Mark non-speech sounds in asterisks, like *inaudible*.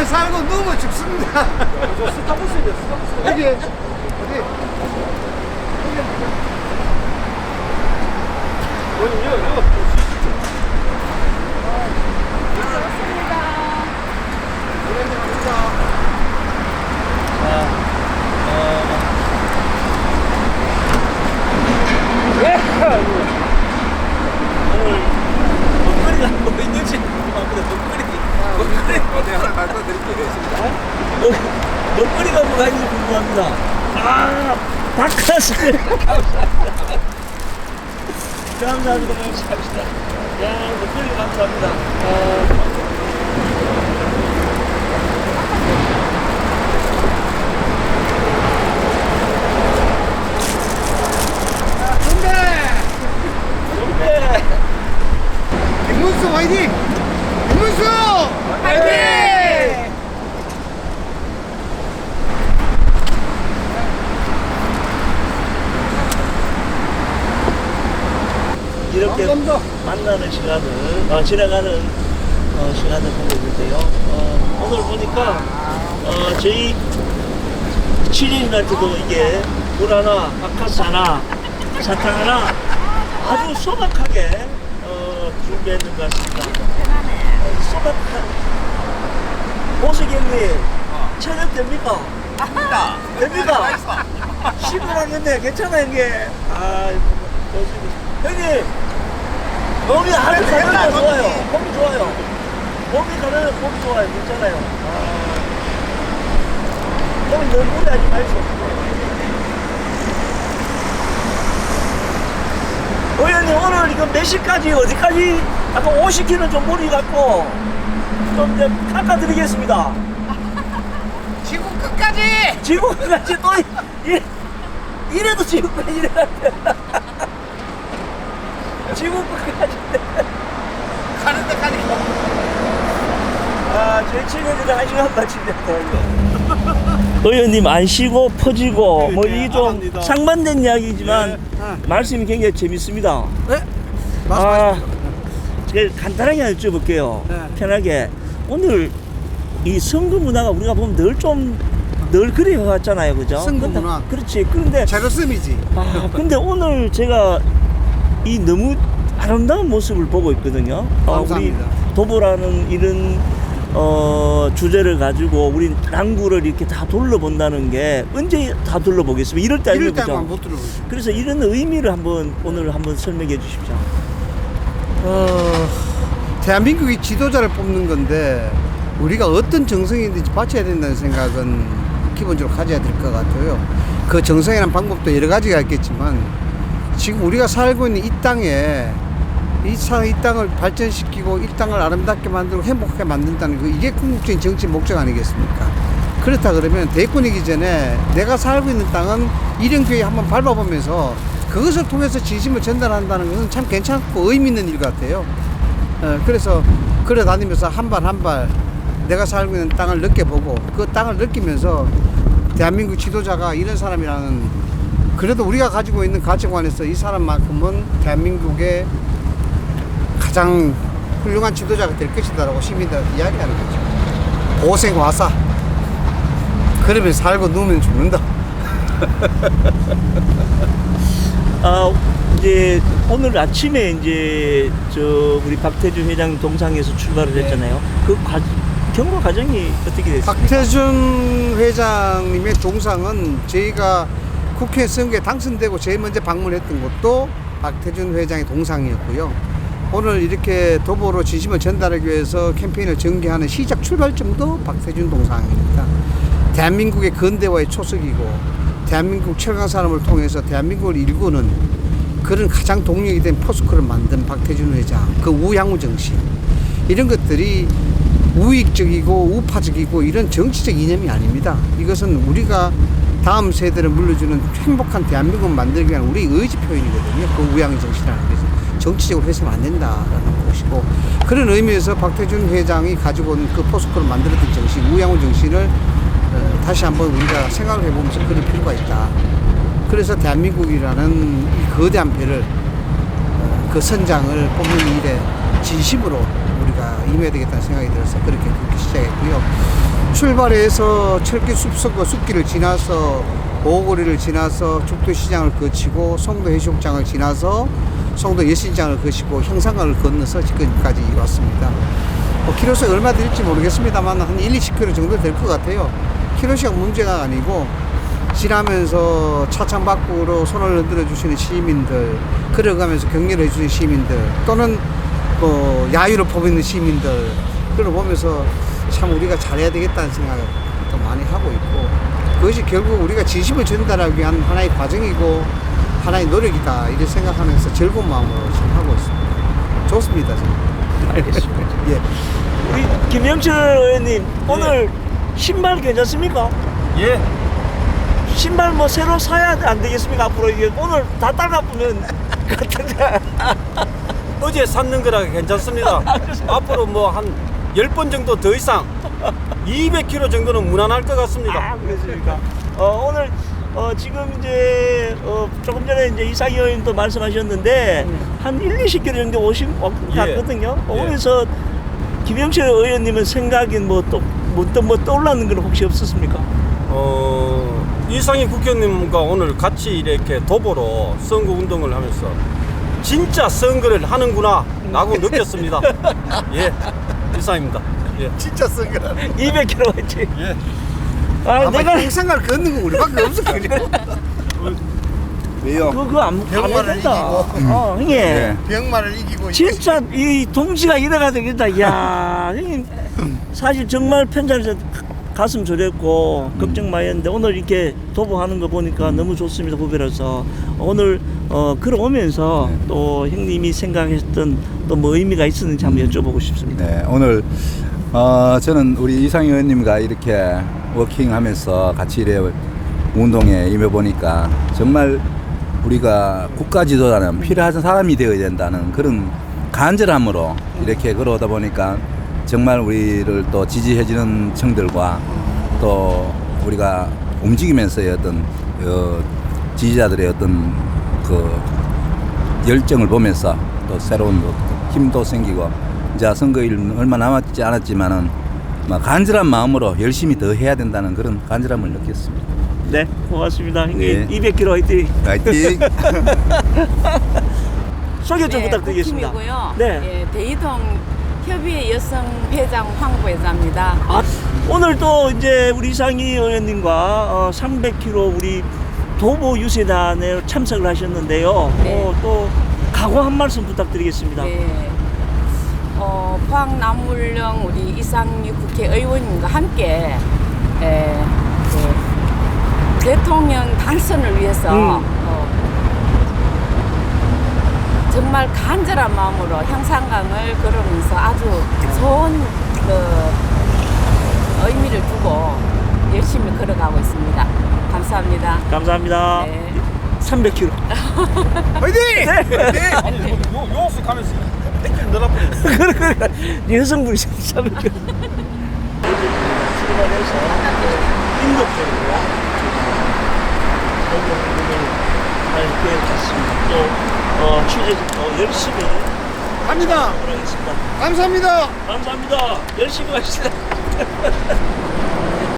오늘 살고 누우면 죽습니다. 저 스타벅스인데 스타벅스. 여기? 뭐냐 이거. 먹거리가 뭐 있는지 모르겠는데 먹거리 먹거리 네, 하나 갖다 드릴게요. 먹, 먹거리가 뭐가 있는지 궁금합니다. 아 닭가슴살 *laughs* 감사합니다. 감사합니다 감사합니다. 야 먹거리 감사합니다. 아, 준비! 네. 김문수 화이팅! 김문수! 화이팅! 이렇게. 만나는 시간을 어, 지나가는 어, 시간을 보고 있는데요. 어, 오늘 보니까 어, 저희 7일날 때도 이게 물 하나, 바카스 하나, 사탕 하나 아주 소박하게 어, 준비했는 것 같습니다. 어, 소박한 보석형님 촬영 됩니까? 됩니다. 됩니까? 시골하는데 괜찮아 형님. 아. 형님 몸이 아주 가면 좋아요. 몸이 좋아요. 몸이 가면 몸이 좋아요. 괜찮아요. 아, 몸이 너무 무리하지 마시고. 의원님 오늘 이거 몇 시까지 어디까지 약간 50km 좀 무리 갖고 좀 이제 깎아드리겠습니다. *laughs* 지구 끝까지! 지금까지 또 이- 이래도 지금까지 이래는데 지금까지 가는 데까지. 아, 제 친구들 한 시간 마치네. 의원님 안 쉬고 퍼지고 뭐 네, 이게 좀 알합니다. 상반된 이야기지만 네. 말씀이 굉장히 재밌습니다. 네? 아, 제가 간단하게 여쭤볼게요. 네. 편하게 오늘 이 선거 문화가 우리가 보면 늘 좀 늘 그리워왔잖아요, 그죠? 선거 문화. 그렇지. 그런데 제로섬이지. 아, 근데 오늘 제가 이 너무 아름다운 모습을 보고 있거든요. 어, 우리. 도보라는 이런 어, 주제를 가지고 우리 랑구를 이렇게 다 둘러본다는 게 언제 다 둘러보겠습니다. 이럴 때 이럴 때만? 못 들어오죠. 그래서 이런 의미를 한번 오늘 한번 설명해 주십시오. 어, 대한민국이 지도자를 뽑는 건데 우리가 어떤 정성이든지 바쳐야 된다는 생각은 기본적으로 가져야 될 것 같아요. 그 정성이라는 방법도 여러 가지가 있겠지만 지금 우리가 살고 있는 이 땅에 이, 사, 이 땅을 발전시키고 이 땅을 아름답게 만들고 행복하게 만든다는 그 이게 궁극적인 정치 목적 아니겠습니까? 그렇다 그러면 대권이기 전에 내가 살고 있는 땅은 이령교회 한번 밟아보면서 그것을 통해서 진심을 전달한다는 것은 참 괜찮고 의미 있는 일 같아요. 어, 그래서 걸어 다니면서 한 발 한 발 내가 살고 있는 땅을 느껴보고 그 땅을 느끼면서 대한민국 지도자가 이런 사람이라는 그래도 우리가 가지고 있는 가치관에서 이 사람만큼은 대한민국의 가장 훌륭한 지도자가 될 것이다라고 시민들 이야기하는 거죠. 고생 와사. 그러면 살고 누우면 죽는다. *laughs* 아, 이제 오늘 아침에 이제 저 우리 박태준 회장 동상에서 출발을 네. 했잖아요. 그 과, 경과 과정이 어떻게 됐습니까? 박태준 회장님의 동상은 저희가 국회 선거에 당선되고 제일 먼저 방문했던 곳도 박태준 회장의 동상이었고요. 오늘 이렇게 도보로 진심을 전달하기 위해서 캠페인을 전개하는 시작 출발점도 박태준 동상입니다. 대한민국의 근대화의 초석이고 대한민국 철강 산업을 통해서 대한민국을 일구는 그런 가장 동력이 된 포스코를 만든 박태준 회장 그 우양우 정신 이런 것들이 우익적이고 우파적이고 이런 정치적 이념이 아닙니다. 이것은 우리가 다음 세대를 물려주는 행복한 대한민국을 만들기 위한 우리 의지 표현이거든요. 그 우양우 정신이라는 것은 정치적으로 해서는 안 된다라는 것이고 그런 의미에서 박태준 회장이 가지고 온 그 포스코를 만들었던 정신, 우양우 정신을 어, 다시 한번 우리가 생각을 해보면서 그럴 필요가 있다. 그래서 대한민국이라는 이 거대한 배를 어, 그 선장을 뽑는 일에 진심으로 우리가 임해야 되겠다는 생각이 들어서 그렇게 그렇게 시작했고요. 출발해서 철기 숲속과 숲길을 지나서 오거리를 지나서 죽도시장을 거치고 송도 해수욕장을 지나서 송도 예신장을 거치고 형산강을 건너서 지금까지 왔습니다. 뭐 키로수가 얼마 될지 모르겠습니다만 한 1, 20km 정도 될 것 같아요. 키로수가 문제가 아니고 지나면서 차창 밖으로 손을 흔들어 주시는 시민들, 걸어가면서 격려를 해주는 시민들, 또는 뭐 야유를 퍼붓는 시민들, 그걸 보면서 참 우리가 잘해야 되겠다는 생각을 또 많이 하고 있고, 그것이 결국 우리가 진심을 전달하기 위한 하나의 과정이고, 하나의 노력이다, 이렇게 생각하면서 즐거운 마음으로 지금 하고 있습니다. 좋습니다, 지금. 알겠습니다. *laughs* 예. 우리 김영철 의원님 오늘 신발 괜찮습니까? 예. 신발 뭐 새로 사야 안 되겠습니까? 앞으로 이게 오늘 다 따가보면 같은데. *laughs* 어제 샀는 거라 괜찮습니다. *laughs* 앞으로 뭐 한 10번 정도 더 이상 200km 정도는 무난할 것 같습니다. 아, 그렇습니까? 어, 오늘 어, 지금 이제 어, 조금 전에 이제 이상희 의원님도 말씀하셨는데 한 1, 20km 정도 오신 어, 예. 갔거든요. 어, 예. 그래서 김영철 의원님은 생각이 뭐또 뭐, 또뭐 떠올랐는 건 혹시 없었습니까? 어, 이상희 국회의원님과 오늘 같이 이렇게 도보로 선거 운동을 하면서 진짜 선거를 하는구나 라고 느꼈습니다. *laughs* 예. 이상입니다. 예. 진짜 쓴 거라. 200km 했지. 예. 아, 아마 내가 행상을 걷는 거 우리밖에 없을 거예요. 왜요? 그거 그거 안, 해준다. 이기고. 어, 형님. 네. 병마를 이기고 진짜 이 동지가 이래가 되겠다. 야, *laughs* 형님 사실 정말 편지하면서 가슴 저렸고 걱정 많이 했는데 오늘 이렇게 도보하는 거 보니까 너무 좋습니다 후배로서 오늘 어 걸어오면서 또 형님이 생각했던 또 뭐 의미가 있었는지 한번 여쭤보고 싶습니다. 네, 오늘 어, 저는 우리 이상희 의원님과 이렇게 워킹하면서 같이 이래 운동에 임해 보니까 정말 우리가 국가 지도자는 필요한 사람이 되어야 된다는 그런 간절함으로 이렇게 걸어오다 보니까 정말 우리를 또 지지해주는 청들과 또 우리가 움직이면서의 어떤 어, 지지자들의 어떤 그 열정을 보면서 또 새로운 또 힘도 생기고 이제 선거일 얼마 남았지 않았지만은 막 간절한 마음으로 열심히 더 해야 된다는 그런 간절함을 느꼈습니다. 네, 고맙습니다. 형님 네. 200km 화이팅. 파이팅! *laughs* 소개 좀 네, 부탁드리겠습니다. 국힘이고요. 네. 예, 대이동 협의회 여성 회장 황부회장입니다. 아, 오늘 또 이제 우리 이상희 의원님과 어, 300km 우리 도보 유세단에 참석을 하셨는데요. 네. 어, 또 각오 한 말씀 부탁드리겠습니다. 네. 어, 포항남물령 우리 이상희 국회의원님과 함께 예, 그 대통령 당선을 위해서 음. 어, 정말 간절한 마음으로 향상강을 걸으면서 아주 좋은 그 의미를 두고 열심히 걸어가고 있습니다. 감사합니다. 감사합니다. 네. 300km. 화이팅! 아니, 요, 요수 가면서 땡길 늘어버리네. 여성분이 300km. 출발해서 인도 쪽으로 잘 이렇게 갔습니다. 또 어, 취재 어, 열심히 갑니다. 하겠습니다. 감사합니다. 감사합니다. 열심히 하시다.